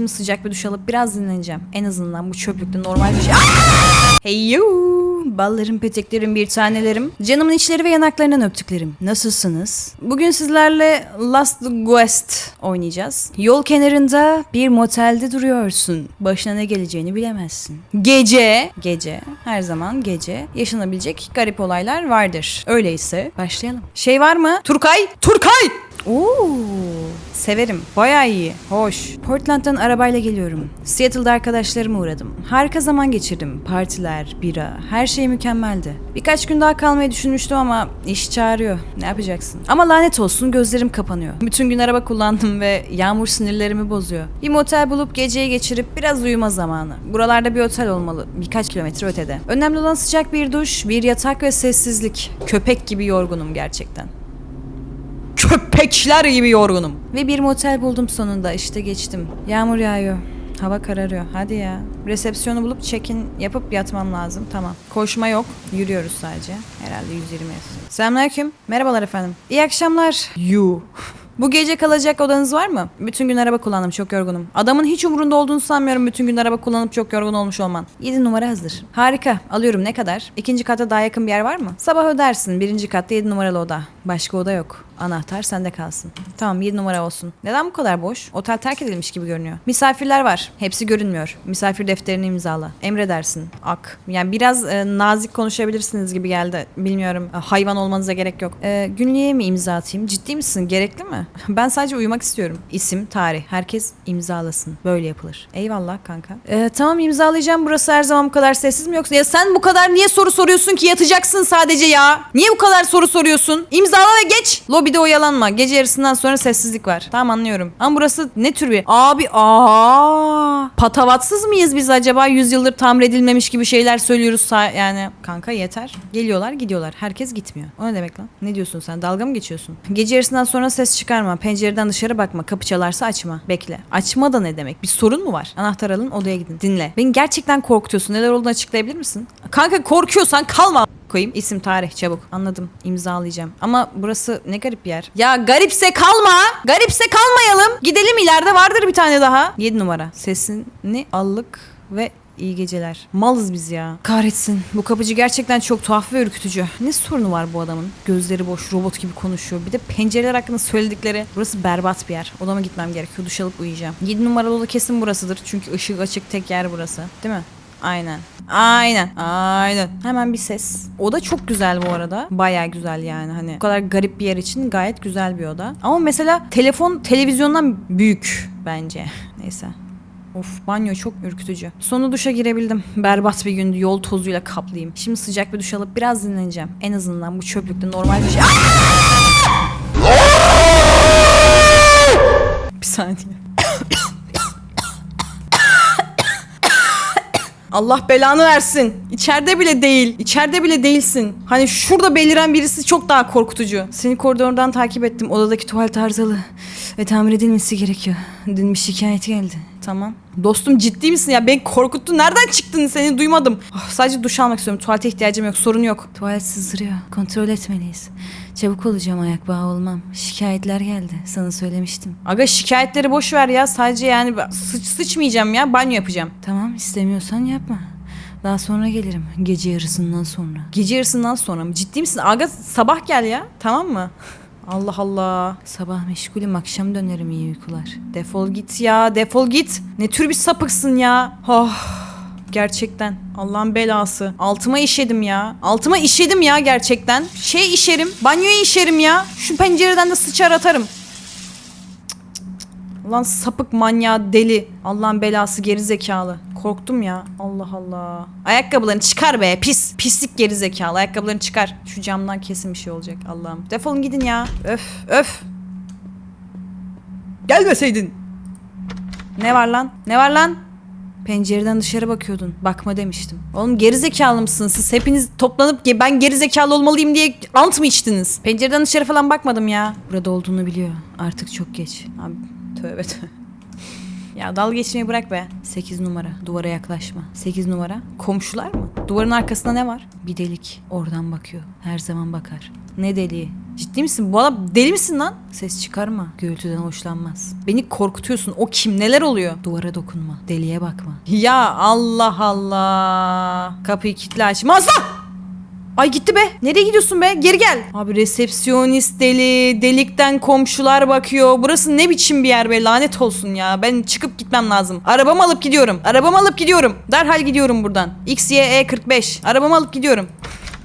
Şimdi sıcak bir duş alıp biraz dinleneceğim. En azından bu çöplükte normal bir şey. Hey yo! Ballarım, peteklerim, bir tanelerim. Canımın içleri ve yanaklarından öptüklerim. Nasılsınız? Bugün sizlerle Last Quest oynayacağız. Yol kenarında bir motelde duruyorsun. Başına ne geleceğini bilemezsin. Gece, gece, her zaman gece yaşanabilecek garip olaylar vardır. Öyleyse başlayalım. Şey var mı? Turkay! Turkay! Oo, severim. Bayağı iyi. Hoş. Portland'dan arabayla geliyorum. Seattle'da arkadaşlarıma uğradım. Harika zaman geçirdim. Partiler, bira, her şey mükemmeldi. Birkaç gün daha kalmayı düşünmüştüm ama iş çağırıyor. Ne yapacaksın? Ama lanet olsun gözlerim kapanıyor. Bütün gün araba kullandım ve yağmur sinirlerimi bozuyor. Bir motel bulup geceyi geçirip biraz uyuma zamanı. Buralarda bir otel olmalı. Birkaç kilometre ötede. Önemli olan sıcak bir duş, bir yatak ve sessizlik. Köpek gibi yorgunum gerçekten köpekler gibi yorgunum. Ve bir motel buldum sonunda işte geçtim. Yağmur yağıyor. Hava kararıyor. Hadi ya. Resepsiyonu bulup check-in yapıp yatmam lazım. Tamam. Koşma yok. Yürüyoruz sadece. Herhalde 120 yazıyor. Selamünaleyküm. Merhabalar efendim. İyi akşamlar. You. Bu gece kalacak odanız var mı? Bütün gün araba kullandım çok yorgunum. Adamın hiç umurunda olduğunu sanmıyorum bütün gün araba kullanıp çok yorgun olmuş olman. 7 numara hazır. Harika. Alıyorum ne kadar? İkinci kata daha yakın bir yer var mı? Sabah ödersin. Birinci katta 7 numaralı oda. Başka oda yok. Anahtar sende kalsın. Tamam 7 numara olsun. Neden bu kadar boş? Otel terk edilmiş gibi görünüyor. Misafirler var. Hepsi görünmüyor. Misafir defterini imzala. Emredersin. Ak. Yani biraz e, nazik konuşabilirsiniz gibi geldi. Bilmiyorum. E, hayvan olmanıza gerek yok. E, günlüğe mi imza atayım? Ciddi misin? Gerekli mi? Ben sadece uyumak istiyorum. İsim, tarih. Herkes imzalasın. Böyle yapılır. Eyvallah kanka. E, tamam imzalayacağım. Burası her zaman bu kadar sessiz mi yoksa? Ya sen bu kadar niye soru soruyorsun ki? Yatacaksın sadece ya. Niye bu kadar soru soruyorsun? İmzala ve geç. Lobide oyalanma. Gece yarısından sonra sessizlik var. Tamam anlıyorum. Ama burası ne tür bir... Abi aa Patavatsız mıyız biz acaba? Yüzyıldır tamir edilmemiş gibi şeyler söylüyoruz. yani kanka yeter. Geliyorlar gidiyorlar. Herkes gitmiyor. O ne demek lan? Ne diyorsun sen? Dalga mı geçiyorsun? Gece yarısından sonra ses çıkarma. Pencereden dışarı bakma. Kapı çalarsa açma. Bekle. Açma da ne demek? Bir sorun mu var? Anahtar alın odaya gidin. Dinle. Beni gerçekten korkutuyorsun. Neler olduğunu açıklayabilir misin? Kanka korkuyorsan kalma koyayım. İsim, tarih, çabuk. Anladım. İmzalayacağım. Ama burası ne garip yer. Ya garipse kalma. Garipse kalmayalım. Gidelim ileride vardır bir tane daha. 7 numara. Sesini allık ve iyi geceler. Malız biz ya. Kahretsin. Bu kapıcı gerçekten çok tuhaf ve ürkütücü. Ne sorunu var bu adamın? Gözleri boş, robot gibi konuşuyor. Bir de pencereler hakkında söyledikleri. Burası berbat bir yer. Odama gitmem gerekiyor. Duş alıp uyuyacağım. 7 numaralı oda kesin burasıdır. Çünkü ışık açık tek yer burası. Değil mi? Aynen. Aynen. Aynen. Hemen bir ses. Oda çok güzel bu arada. Baya güzel yani hani. Bu kadar garip bir yer için gayet güzel bir oda. Ama mesela telefon televizyondan büyük bence. Neyse. Of banyo çok ürkütücü. Sonu duşa girebildim. Berbat bir gündü. Yol tozuyla kaplıyım. Şimdi sıcak bir duş alıp biraz dinleneceğim. En azından bu çöplükte normal bir şey. bir saniye. Allah belanı versin. İçeride bile değil. İçeride bile değilsin. Hani şurada beliren birisi çok daha korkutucu. Seni koridordan takip ettim. Odadaki tuvalet arızalı. Ve tamir edilmesi gerekiyor. Dün bir şikayet geldi. Tamam. Dostum ciddi misin ya? Beni korkuttun. Nereden çıktın? Seni duymadım. Oh, sadece duş almak istiyorum. Tuvalete ihtiyacım yok. Sorun yok. Tuvalet sızdırıyor. Kontrol etmeliyiz. Çabuk olacağım ayak bağı olmam. Şikayetler geldi. Sana söylemiştim. Aga şikayetleri boş ver ya. Sadece yani sıç sıçmayacağım ya. Banyo yapacağım. Tamam istemiyorsan yapma. Daha sonra gelirim. Gece yarısından sonra. Gece yarısından sonra mı? Ciddi misin? Aga sabah gel ya. Tamam mı? Allah Allah. Sabah meşgulüm akşam dönerim iyi uykular. Defol git ya defol git. Ne tür bir sapıksın ya. Oh. Gerçekten. Allah'ın belası. Altıma işedim ya. Altıma işedim ya gerçekten. Şey işerim. Banyoya işerim ya. Şu pencereden de sıçar atarım. Lan sapık manyağı deli. Allah'ın belası geri zekalı. Korktum ya. Allah Allah. Ayakkabılarını çıkar be pis. Pislik geri zekalı. Ayakkabılarını çıkar. Şu camdan kesin bir şey olacak Allah'ım. Defolun gidin ya. Öf öf. Gelmeseydin. Ne var lan? Ne var lan? Pencereden dışarı bakıyordun. Bakma demiştim. Oğlum gerizekalı mısınız siz? Hepiniz toplanıp ben gerizekalı olmalıyım diye ant mı içtiniz? Pencereden dışarı falan bakmadım ya. Burada olduğunu biliyor. Artık çok geç. Abi tövbe tövbe. Ya dalga geçmeyi bırak be. 8 numara. Duvara yaklaşma. 8 numara. Komşular mı? Duvarın arkasında ne var? Bir delik. Oradan bakıyor. Her zaman bakar. Ne deliği? Ciddi misin? Bu adam deli misin lan? Ses çıkarma. Gürültüden hoşlanmaz. Beni korkutuyorsun. O kim? Neler oluyor? Duvara dokunma. Deliğe bakma. Ya Allah Allah. Kapıyı kitle açma. Aslan! Ay gitti be. Nereye gidiyorsun be? Geri gel. Abi resepsiyonist deli. Delikten komşular bakıyor. Burası ne biçim bir yer be? Lanet olsun ya. Ben çıkıp gitmem lazım. Arabamı alıp gidiyorum. Arabamı alıp gidiyorum. Derhal gidiyorum buradan. XYE 45. Arabamı alıp gidiyorum.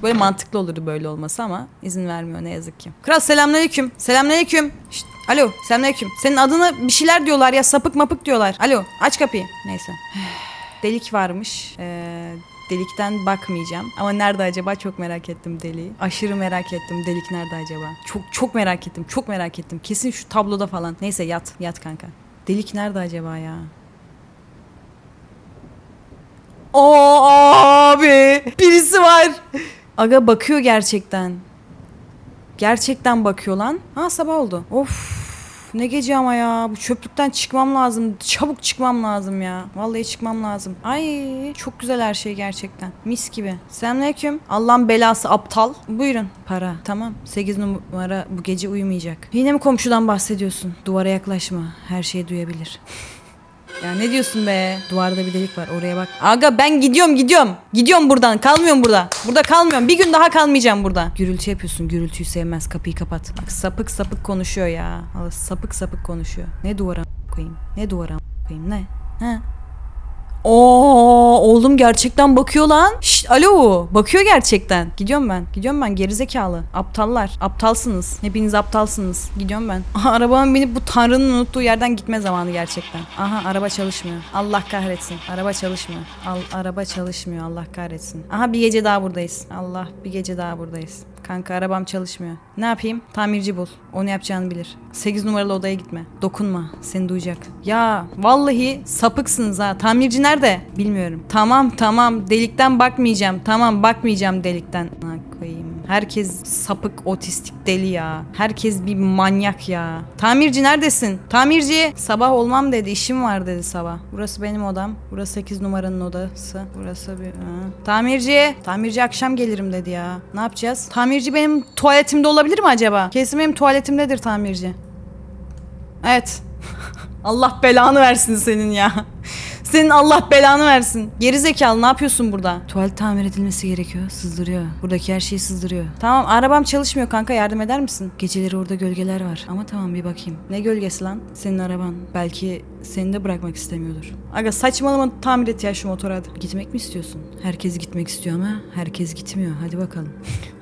Böyle mantıklı olurdu böyle olması ama izin vermiyor ne yazık ki. Kral selamünaleyküm. Selamünaleyküm. Şşt, alo selamünaleyküm. Senin adını bir şeyler diyorlar ya sapık mapık diyorlar. Alo aç kapıyı. Neyse. Delik varmış. Ee, delikten bakmayacağım. Ama nerede acaba çok merak ettim deliği. Aşırı merak ettim delik nerede acaba. Çok çok merak ettim. Çok merak ettim. Kesin şu tabloda falan. Neyse yat. Yat kanka. Delik nerede acaba ya? Oo abi birisi var. Aga bakıyor gerçekten. Gerçekten bakıyor lan. Ha sabah oldu. Of ne gece ama ya. Bu çöplükten çıkmam lazım. Çabuk çıkmam lazım ya. Vallahi çıkmam lazım. Ay çok güzel her şey gerçekten. Mis gibi. Selamünaleyküm. Allah'ın belası aptal. Buyurun. Para. Tamam. 8 numara bu gece uyumayacak. Yine mi komşudan bahsediyorsun? Duvara yaklaşma. Her şeyi duyabilir. Ya ne diyorsun be? Duvarda bir delik var oraya bak. Aga ben gidiyorum gidiyorum. Gidiyorum buradan kalmıyorum burada. Burada kalmıyorum. Bir gün daha kalmayacağım burada. Gürültü yapıyorsun. Gürültüyü sevmez. Kapıyı kapat. Bak sapık sapık konuşuyor ya. Allah, sapık sapık konuşuyor. Ne duvara koyayım? Ne duvara koyayım? Ne? Ha? Oo, oğlum gerçekten bakıyor lan. Şşt, alo, bakıyor gerçekten. Gidiyorum ben. Gidiyorum ben gerizekalı. Aptallar. Aptalsınız. Hepiniz aptalsınız. Gidiyorum ben. Aha, arabamın binip bu tanrının unuttuğu yerden gitme zamanı gerçekten. Aha araba çalışmıyor. Allah kahretsin. Araba çalışmıyor. Al, araba çalışmıyor. Allah kahretsin. Aha bir gece daha buradayız. Allah bir gece daha buradayız. Kanka arabam çalışmıyor. Ne yapayım? Tamirci bul. Onu yapacağını bilir. 8 numaralı odaya gitme. Dokunma. Seni duyacak. Ya vallahi sapıksınız ha. Tamirci nerede? Bilmiyorum. Tamam tamam. Delikten bakmayacağım. Tamam bakmayacağım delikten. Koyayım. Herkes sapık otistik deli ya. Herkes bir manyak ya. Tamirci neredesin? Tamirci. Sabah olmam dedi. işim var dedi sabah. Burası benim odam. Burası 8 numaranın odası. Burası bir... Ha. Tamirci. Tamirci akşam gelirim dedi ya. Ne yapacağız? Tamirci benim tuvaletimde olabilir mi acaba? Kesin benim tuvaletimdedir tamirci. Evet. Allah belanı versin senin ya. Senin Allah belanı versin. Geri zekalı ne yapıyorsun burada? Tuvalet tamir edilmesi gerekiyor. Sızdırıyor. Buradaki her şeyi sızdırıyor. Tamam arabam çalışmıyor kanka yardım eder misin? Geceleri orada gölgeler var. Ama tamam bir bakayım. Ne gölgesi lan? Senin araban. Belki seni de bırakmak istemiyordur. Aga saçmalama tamir et ya şu motoru hadi. Gitmek mi istiyorsun? Herkes gitmek istiyor ama herkes gitmiyor. Hadi bakalım.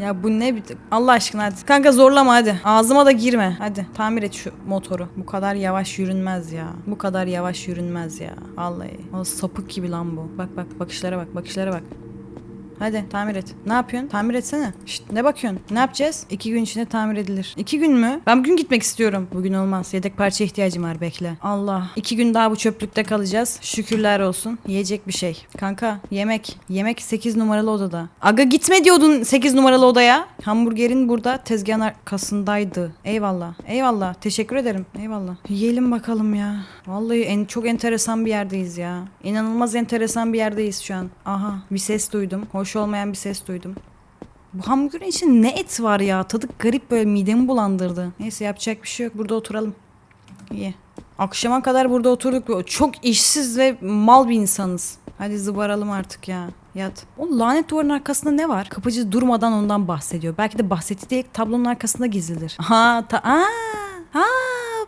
Ya bu ne bir... Allah aşkına hadi. Kanka zorlama hadi. Ağzıma da girme. Hadi tamir et şu motoru. Bu kadar yavaş yürünmez ya. Bu kadar yavaş yürünmez ya. Vallahi. O sapık gibi lan bu. Bak bak bakışlara bak bakışlara bak. Hadi tamir et. Ne yapıyorsun? Tamir etsene. Şşt ne bakıyorsun? Ne yapacağız? İki gün içinde tamir edilir. İki gün mü? Ben bugün gitmek istiyorum. Bugün olmaz. Yedek parça ihtiyacım var bekle. Allah. İki gün daha bu çöplükte kalacağız. Şükürler olsun. Yiyecek bir şey. Kanka yemek. Yemek 8 numaralı odada. Aga gitme diyordun 8 numaralı odaya. Hamburgerin burada tezgahın arkasındaydı. Eyvallah. Eyvallah. Teşekkür ederim. Eyvallah. Yiyelim bakalım ya. Vallahi en çok enteresan bir yerdeyiz ya. İnanılmaz enteresan bir yerdeyiz şu an. Aha bir ses duydum. Hoş olmayan bir ses duydum. Bu hamburgerin içinde ne et var ya? Tadı garip böyle midemi bulandırdı. Neyse yapacak bir şey yok. Burada oturalım. İyi. Akşama kadar burada oturduk. Çok işsiz ve mal bir insanız. Hadi zıbaralım artık ya. Yat. O lanet duvarın arkasında ne var? Kapıcı durmadan ondan bahsediyor. Belki de bahsetti diye tablonun arkasında gizlidir. Ha, ta aa, ha,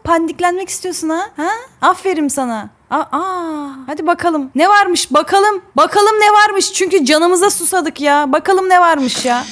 pandiklenmek istiyorsun ha? Ha? Aferin sana. Aa, aa, hadi bakalım. Ne varmış? Bakalım. Bakalım ne varmış? Çünkü canımıza susadık ya. Bakalım ne varmış ya.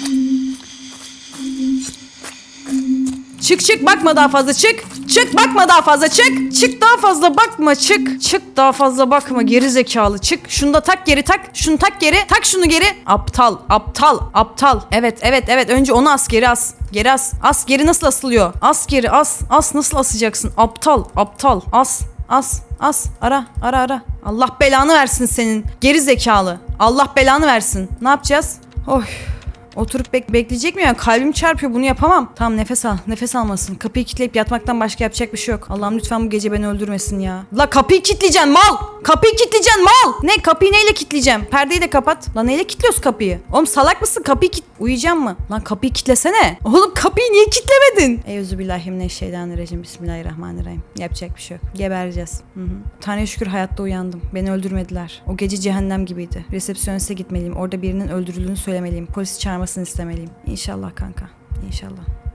Çık çık bakma daha fazla çık. Çık bakma daha fazla çık. Çık daha fazla bakma çık. Çık daha fazla bakma geri zekalı çık. Şunu da tak geri tak. Şunu tak geri. Tak şunu geri. Aptal aptal aptal. Evet evet evet önce onu as geri as. Geri as. As geri nasıl asılıyor? As geri as. As nasıl asacaksın? Aptal aptal as. As, as, ara, ara, ara. Allah belanı versin senin. Geri zekalı. Allah belanı versin. Ne yapacağız? Oy. Oturup bek bekleyecek mi ya? Kalbim çarpıyor bunu yapamam. Tamam nefes al. Nefes almasın. Kapıyı kilitleyip yatmaktan başka yapacak bir şey yok. Allah'ım lütfen bu gece beni öldürmesin ya. La kapıyı kilitleyeceksin mal. Kapıyı kilitleyeceksin mal. Ne kapıyı neyle kilitleyeceğim? Perdeyi de kapat. Lan neyle kilitliyoruz kapıyı? Oğlum salak mısın? Kapıyı kit... Uyuyacağım mı? Lan kapıyı kilitlesene. Oğlum kapıyı niye kilitlemedin? Euzubillahimineşşeytanirracim. Bismillahirrahmanirrahim. Yapacak bir şey yok. Gebereceğiz. Hı hı. Tanrı'ya şükür hayatta uyandım. Beni öldürmediler. O gece cehennem gibiydi. Resepsiyoniste gitmeliyim. Orada birinin öldürüldüğünü söylemeliyim. Polisi çağırmasını istemeliyim. İnşallah kanka. İnşallah.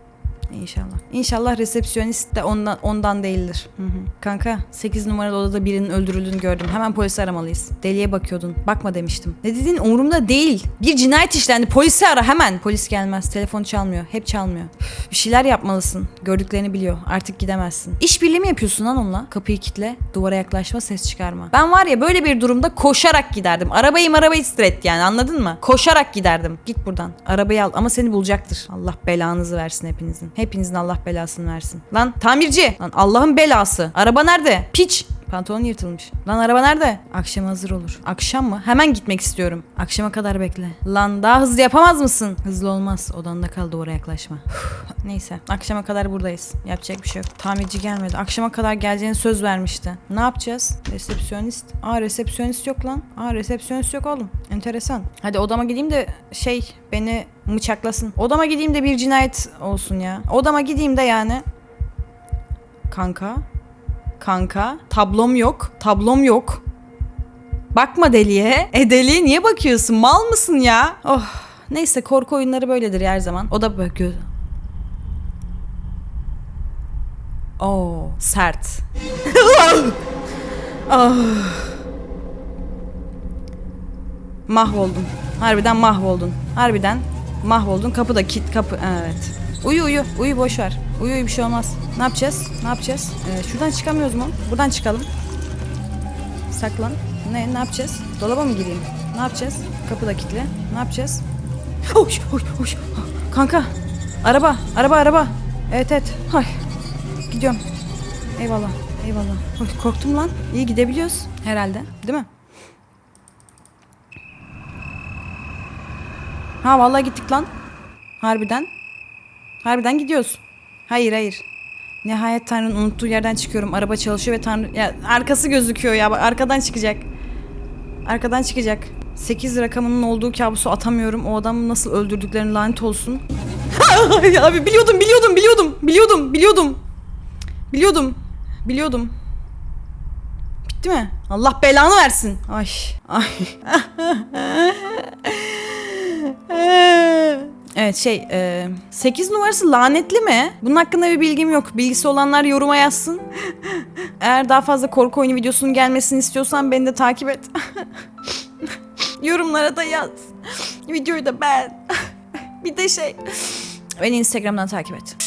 İnşallah. İnşallah resepsiyonist de ondan ondan değildir. Hı hı. Kanka 8 numaralı odada birinin öldürüldüğünü gördüm. Hemen polisi aramalıyız. Deliye bakıyordun. Bakma demiştim. Ne dediğin umurumda değil. Bir cinayet işlendi. Polisi ara hemen. Polis gelmez. Telefon çalmıyor. Hep çalmıyor. Bir şeyler yapmalısın. Gördüklerini biliyor. Artık gidemezsin. İşbirliği mi yapıyorsun lan onunla? Kapıyı kitle. Duvara yaklaşma ses çıkarma. Ben var ya böyle bir durumda koşarak giderdim. Arabayı arabayı stret yani anladın mı? Koşarak giderdim. Git buradan. Arabayı al ama seni bulacaktır. Allah belanızı versin hepinizin. Hepinizin Allah belasını versin. Lan tamirci. Lan Allah'ın belası. Araba nerede? Piç. Pantolon yırtılmış. Lan araba nerede? Akşam hazır olur. Akşam mı? Hemen gitmek istiyorum. Akşama kadar bekle. Lan daha hızlı yapamaz mısın? Hızlı olmaz. Odanda kal duvara yaklaşma. Neyse. Akşama kadar buradayız. Yapacak bir şey yok. Tamirci gelmedi. Akşama kadar geleceğini söz vermişti. Ne yapacağız? Resepsiyonist. Aa resepsiyonist yok lan. Aa resepsiyonist yok oğlum. Enteresan. Hadi odama gideyim de şey beni bıçaklasın. Odama gideyim de bir cinayet olsun ya. Odama gideyim de yani. Kanka. Kanka. Tablom yok. Tablom yok. Bakma deliye. E deliye niye bakıyorsun? Mal mısın ya? Oh. Neyse korku oyunları böyledir her zaman. O da gö- Oo, sert. Ah. Mahvoldun. Harbiden mahvoldun. Harbiden mahvoldun. Kapı da kit kapı. Evet. Uyu uyu. Uyu boş ver. Uyu uyu bir şey olmaz. Ne yapacağız? Ne yapacağız? Ee, şuradan çıkamıyoruz mu? Buradan çıkalım. Saklan. Ne ne yapacağız? Dolaba mı gireyim? Ne yapacağız? Kapı da kilitli. Ne yapacağız? Hoş hoş hoş. Kanka. Araba. Araba araba. Evet evet. Hay. Gidiyorum. Eyvallah. Eyvallah. Hoş, korktum lan. İyi gidebiliyoruz herhalde. Değil mi? Ha vallahi gittik lan. Harbiden. Harbiden gidiyoruz. Hayır hayır. Nihayet Tanrı'nın unuttuğu yerden çıkıyorum. Araba çalışıyor ve Tanrı... Ya arkası gözüküyor ya. Arkadan çıkacak. Arkadan çıkacak. 8 rakamının olduğu kabusu atamıyorum. O adamı nasıl öldürdüklerini lanet olsun. Abi biliyordum biliyordum biliyordum. Biliyordum biliyordum. Biliyordum. Biliyordum. Bitti mi? Allah belanı versin. Ay. Ay. Evet şey e, 8 numarası lanetli mi? Bunun hakkında bir bilgim yok. Bilgisi olanlar yoruma yazsın. Eğer daha fazla korku oyunu videosunun gelmesini istiyorsan beni de takip et. Yorumlara da yaz. Videoyu da beğen. bir de şey beni Instagram'dan takip et.